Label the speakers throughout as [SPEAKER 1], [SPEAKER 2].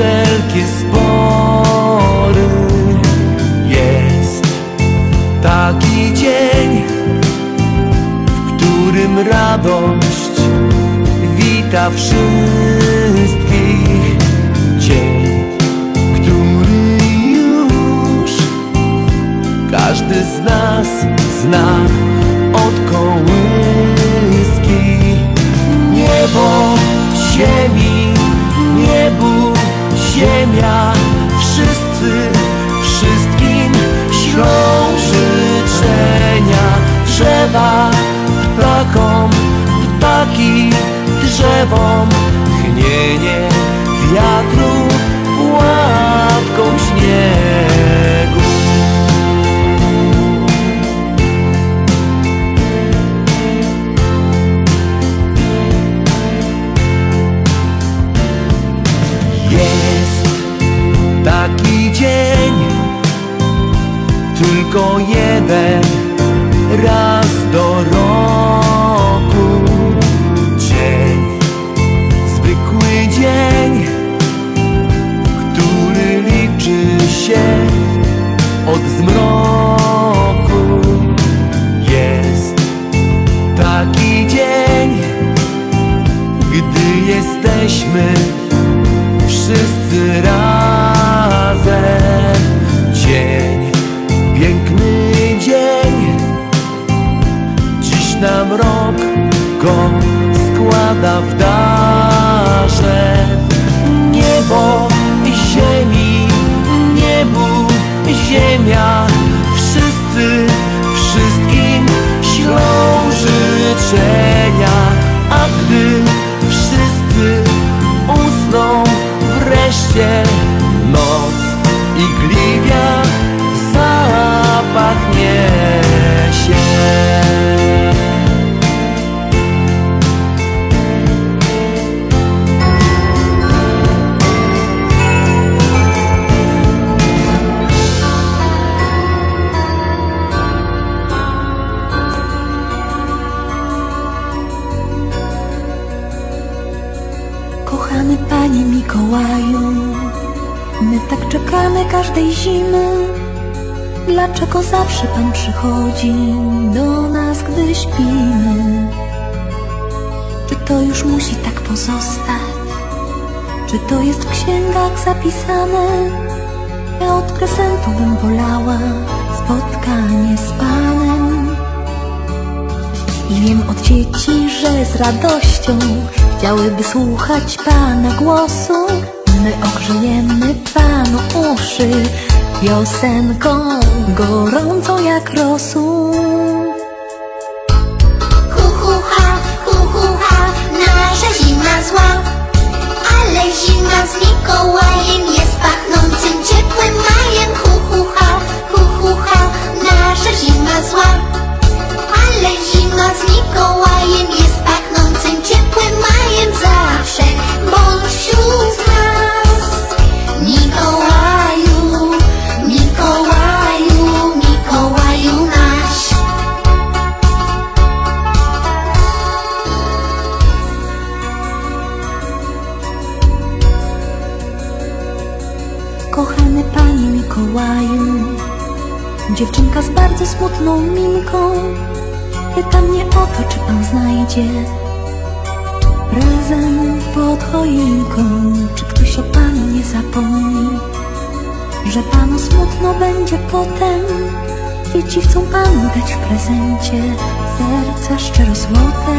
[SPEAKER 1] wszelkie spory. Jest taki dzień, w którym radość wita wszystkich. Dzień, który już każdy z nas zna. drzewom, tchnienie wiatru. Od zmroku. Jest taki dzień, gdy jesteśmy wszyscy razem. Dzień, piękny dzień, dziś nam rok go składa w darze. Ziemia, wszyscy wszystkim ślą życzenia, a gdy wszyscy usną wreszcie noc i gliwia zapachnie
[SPEAKER 2] czekamy każdej zimy. Dlaczego zawsze Pan przychodzi do nas, gdy śpimy? Czy to już musi tak pozostać? Czy to jest w księgach zapisane? Ja od prezentu bym wolała spotkanie z Panem. I wiem od dzieci, że z radością chciałyby słuchać Pana głosu. My ogrzejemy Panu uszy piosenką gorącą jak rosół. Dziewczynka z bardzo smutną minką pyta mnie o to, czy Pan znajdzie prezent pod choinką, czy ktoś o Panu nie zapomni, że Panu smutno będzie potem. Dzieci chcą Panu dać w prezencie serca szczerozłote.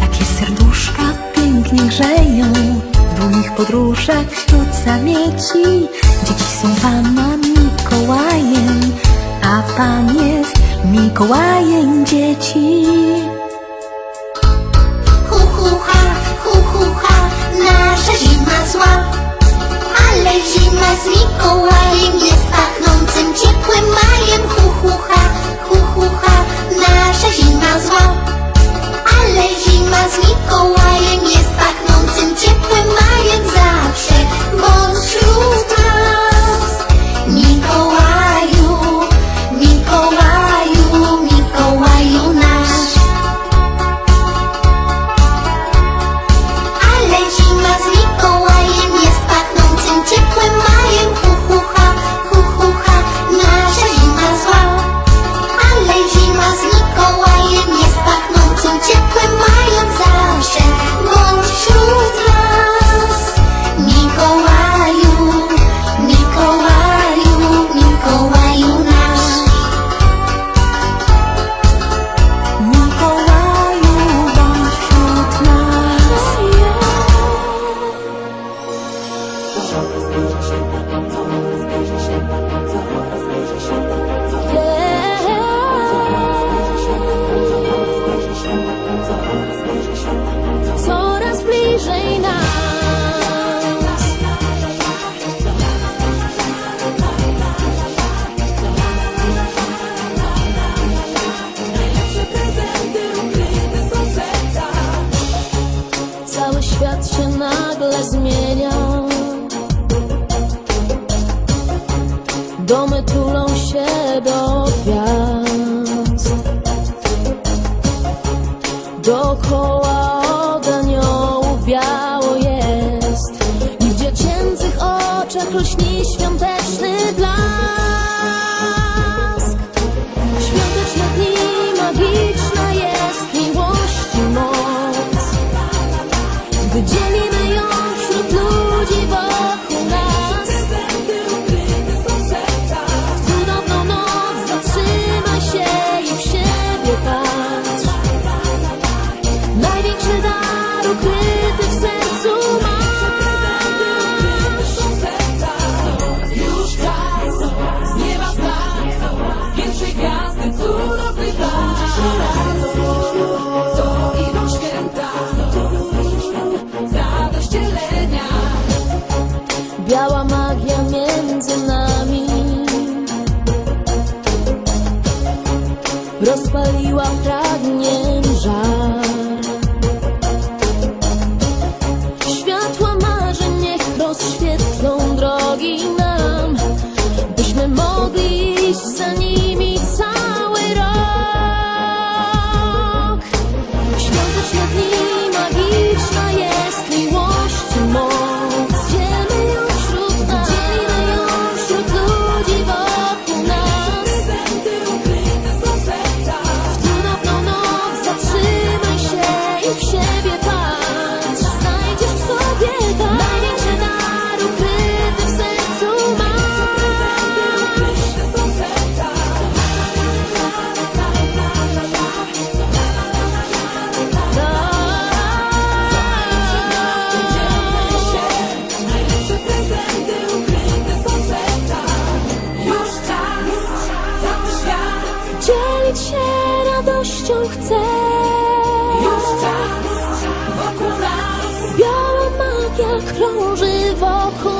[SPEAKER 2] Takie serduszka pięknie grzeją W długich podróżach wśród zamieci Dzieci są Pana A Pan jest Mikołajem dzieci.
[SPEAKER 3] Hu, hu, ha, hu, hu, ha, nasza zima zła. Ale zima z Mikołajem jest pachnącym ciepłym majem. Hu, hu, ha, hu, hu, ha,
[SPEAKER 4] czego chcę.
[SPEAKER 5] Już czas wokół nas.
[SPEAKER 4] Biała magia krąży wokół